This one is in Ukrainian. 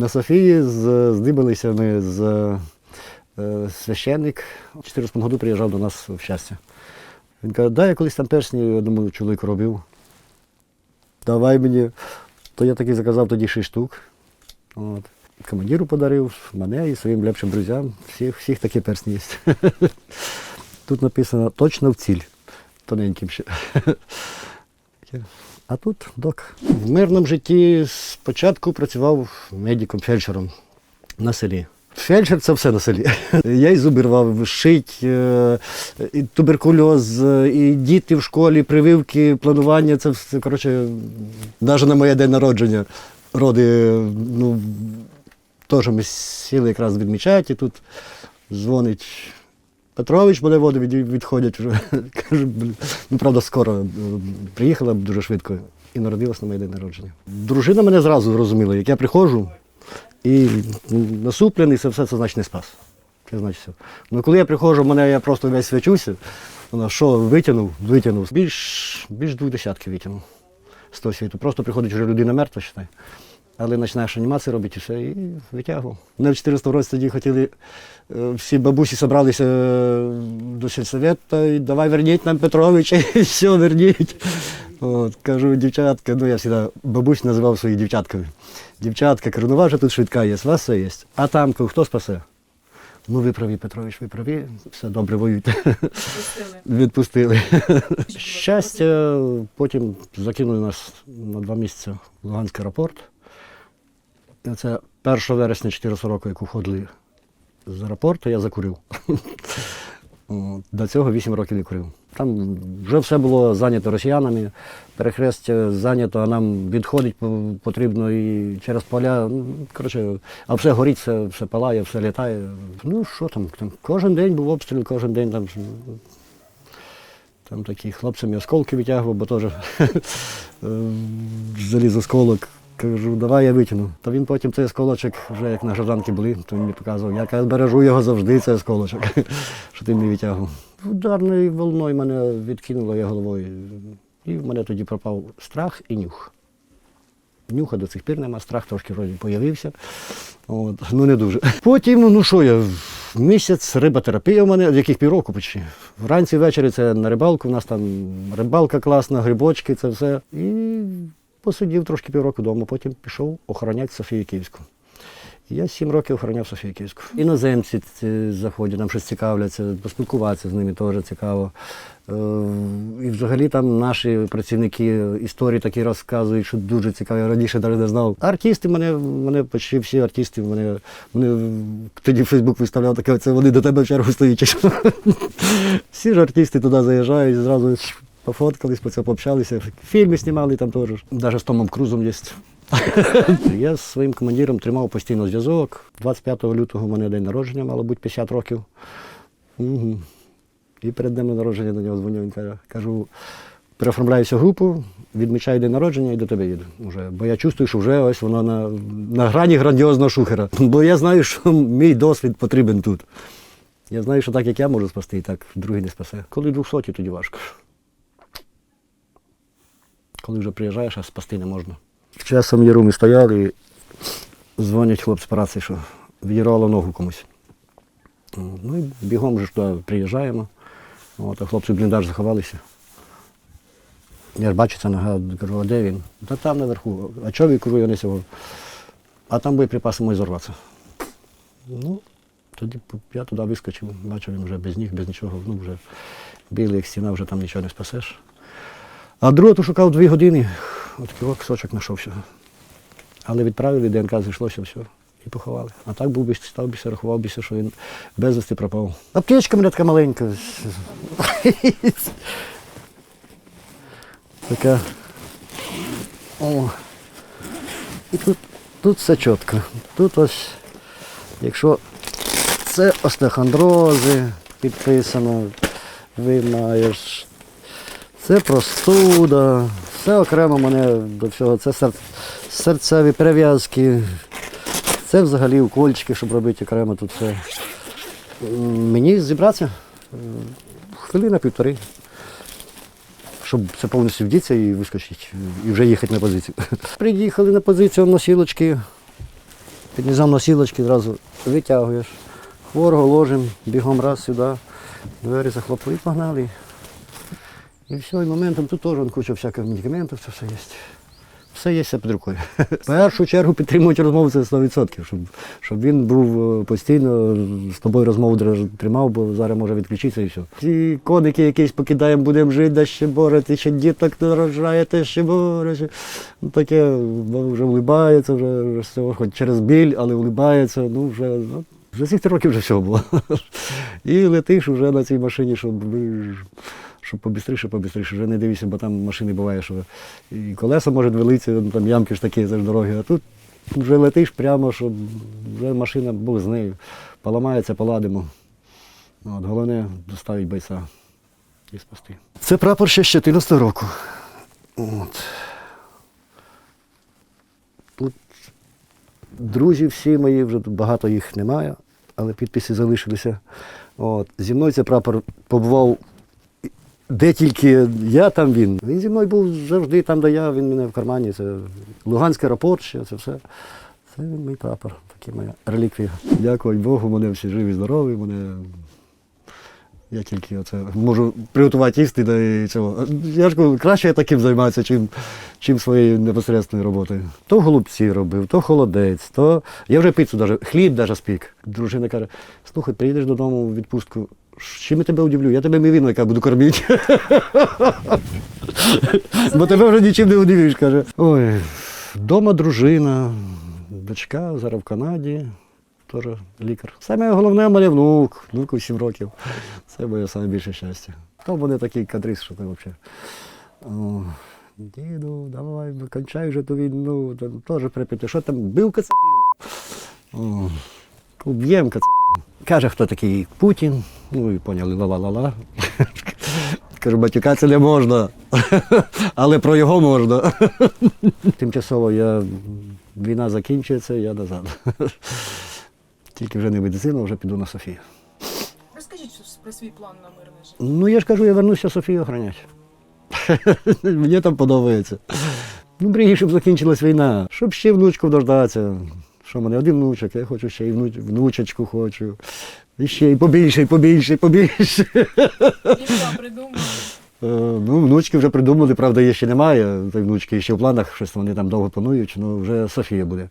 На Софії з- здибалися ми з е, священник. У 14 году приїжджав до нас в щастя. Він каже, дай я колись там персні одному чоловіку робив. Давай мені. То я таки заказав тоді 6 штук. От. Командиру подарив, мене і своїм лепшим друзям. Всіх, всіх такі персні є. Тут написано точно в ціль. Тоненьким ще. А тут док. В мирному житті спочатку працював медиком, фельдшером на селі. Фельдшер це все на селі. Я і зуби рвав, шить, е, і туберкульоз, і діти в школі, прививки, планування. Це все, коротше, навіть на моє день народження роди, ну, теж ми сіли якраз відмічають, і тут дзвонить Петрович, мене води відходять вже. Кажу. Ну, правда, скоро е, приїхала дуже швидко і народилась на моє день народження. Дружина мене зразу зрозуміла, як я приходжу і насуплений, це все це значить не спас. Це значить все. Ну коли я приходжу, мене я просто весь свячуся. Вона що, витягнув, витягнув. Більш, більш двох десятків витягнув з того світу. Просто приходить вже людина мертва, считай. Але починаєш анімацію робити і все, і витягував. Ми в 14 році тоді хотіли, е, всі бабусі зібралися е, до сільсовету, і давай верніть нам Петровича, і все, верніть. От, кажу, дівчатка, ну я завжди бабусь називав своїх дівчатками. Дівчатка, кажу, ну тут швидка є, у вас все є. А там кажу, хто спасе? Ну, ви праві, Петрович, ви праві, все добре воюйте. Відпустили. Щастя, потім закинули нас на два місяці в Луганський аеропорт. І Це 1 вересня 14 року, як уходили з аеропорту, я закурив. До цього 8 років не курив. Там вже все було зайнято росіянами, перехрестя зайнято, а нам відходить потрібно і через поля. Ну, Коротше, а все горить, все, все палає, все літає. Ну що там, там, кожен день був обстріл, кожен день там. Там такі хлопцям осколки витягував, бо теж е, заліз осколок. Кажу, давай я витягну. Та він потім цей осколочок, вже як на гражданки були, то він мені показував, як я бережу його завжди, цей осколочок, що ти не витягував. Ударною волною мене відкинуло я головою. І в мене тоді пропав страх і нюх. Нюха до цих пір нема, страх трошки вроді появився. От, ну не дуже. Потім, ну що я, місяць риботерапія у мене, з яких півроку почти. Вранці ввечері це на рибалку, у нас там рибалка класна, грибочки, це все. І посидів трошки півроку вдома, потім пішов охороняти Софію Київську. Я сім років охороняв Софію Київську. Іноземці заходять, нам щось цікавляться, поспілкуватися з ними теж цікаво. Е, І взагалі там наші працівники історії такі розказують, що дуже цікаво. Я раніше навіть не знав. Артисти мене, мене почти всі артисти, мене, мене тоді Фейсбук виставляв таке, це вони до тебе в чергу стоять. Всі ж артисти туди заїжджають, зразу пофоткались, пообщалися. Фільми знімали там теж. Навіть з Томом Крузом є. Я з своїм командиром тримав постійно зв'язок. 25 лютого у мене день народження, мало бути 50 років. Угу. І перед днем народження до нього дзвоню, він каже, кажу, переоформляюся групу, відмічаю день народження і до тебе їду. Вже. Бо я чувствую, що вже ось воно на, на грані грандіозного шухера. Бо я знаю, що мій досвід потрібен тут. Я знаю, що так, як я можу спасти, так другий не спасе. Коли 200, тоді важко. Коли вже приїжджаєш, а спасти не можна. Часом є руми стояли дзвонять хлопці по рації, що відірвало ногу комусь. Ну і бігом вже туди приїжджаємо. От, а хлопці в бліндаж заховалися. Я ж бачу, це нога, кажу, а де він? Та там наверху. А чого я не цього? А там боєприпаси можуть зорватися. Ну, тоді я туди вискочив, бачив він вже без ніг, без нічого, ну вже білий як стіна, вже там нічого не спасеш. А то шукав дві години, от такий кусочок знайшовся. Але відправили, ДНК зійшлося, все, і поховали. А так був би став бися, рахував бися, що він безвісти пропав. Аптечка мене така маленька. Така. О. І тут, тут все чітко. Тут ось, якщо це остеохондрози підписано, ви маєш. Це простуда, все окремо мене до всього. Це сер- серцеві перев'язки, це взагалі укольчики, щоб робити окремо тут все. Мені зібратися е, хвилина півтори, щоб це повністю вдіться і вискочити, і вже їхати на позицію. Приїхали на позицію носілочки, Підвізав носілочки, одразу витягуєш. Хворого ложимо, бігом раз сюди, двері захлопли і погнали. І все, і моментом тут теж куча всяких медикаментів, це все є. Все є все під рукою. В першу чергу підтримують розмову це 100%, щоб, щоб він був е, постійно з тобою розмову тримав, бо зараз може відключитися і все. Ці коники якісь покидаємо, будемо жити, да ще боже, ще діток народжаєте, ще боже. ще. Ну, таке вже влибається, вже, з цього, хоч через біль, але влибається, ну вже. Ну, вже цих років вже всього було. І летиш вже на цій машині, щоб щоб побістріше, побістріше. Вже не дивися, бо там машини буває, що і колеса можуть велитися, ну, там ямки ж такі, ж дороги. А тут вже летиш прямо, щоб вже машина Бог з нею. Поламається, поладимо. От, головне доставить бойця і спасти. Це прапор ще з 14 року. От. Тут друзі всі мої, вже багато їх немає, але підписи залишилися. От. Зі мною цей прапор побував де тільки я, там він. Він зі мною був завжди там, де я, він мене в кармані. Це Луганський аеропорт, ще це все. Це мій прапор, такі моя реліквія. Дякую Богу, мене всі живі, здорові. Мене... Я тільки оце можу приготувати їсти да і цього. Я ж кажу, краще я таким займаюся, чим, чим своєю непосередньою роботою. То голубці робив, то холодець, то я вже піцу даже, хліб даже спік. Дружина каже: слухай, приїдеш додому в відпустку. Чим я тебе удивлю? Я тебе мівіну, яка буду кормити. Бо тебе вже нічим не удивиш, каже. Ой, вдома дружина, дочка зараз в Канаді, теж лікар. Саме головне в мене внук, внуку 7 років. Це моє найбільше щастя. То вони такий кадрис, що ти взагалі. Діду, давай, кончай вже ту війну, там теж припити. Що там, бив кацапів? Уб'єм кацапів. Каже, хто такий Путін. Ну і поняли, ла-ла-ла-ла. Кажу, матюкатися не можна, але про його можна. Тимчасово я, війна закінчується, я назад. Тільки вже не медицина, вже піду на Софію. Розкажіть про свій план на мирне життя. Ну, я ж кажу, я вернуся Софію охороняти. Мені там подобається. Ну, мрію, щоб закінчилась війна, щоб ще внучку дождатися. Що в мене один внучок, я хочу ще і внуч, внучечку хочу. І ще і побільше, і побільше, і побільше. Ім'я придумали. Е, Ну, внучки вже придумали, правда, її ще немає. Та внучки ще в планах, щось вони там довго планують, але вже Софія буде.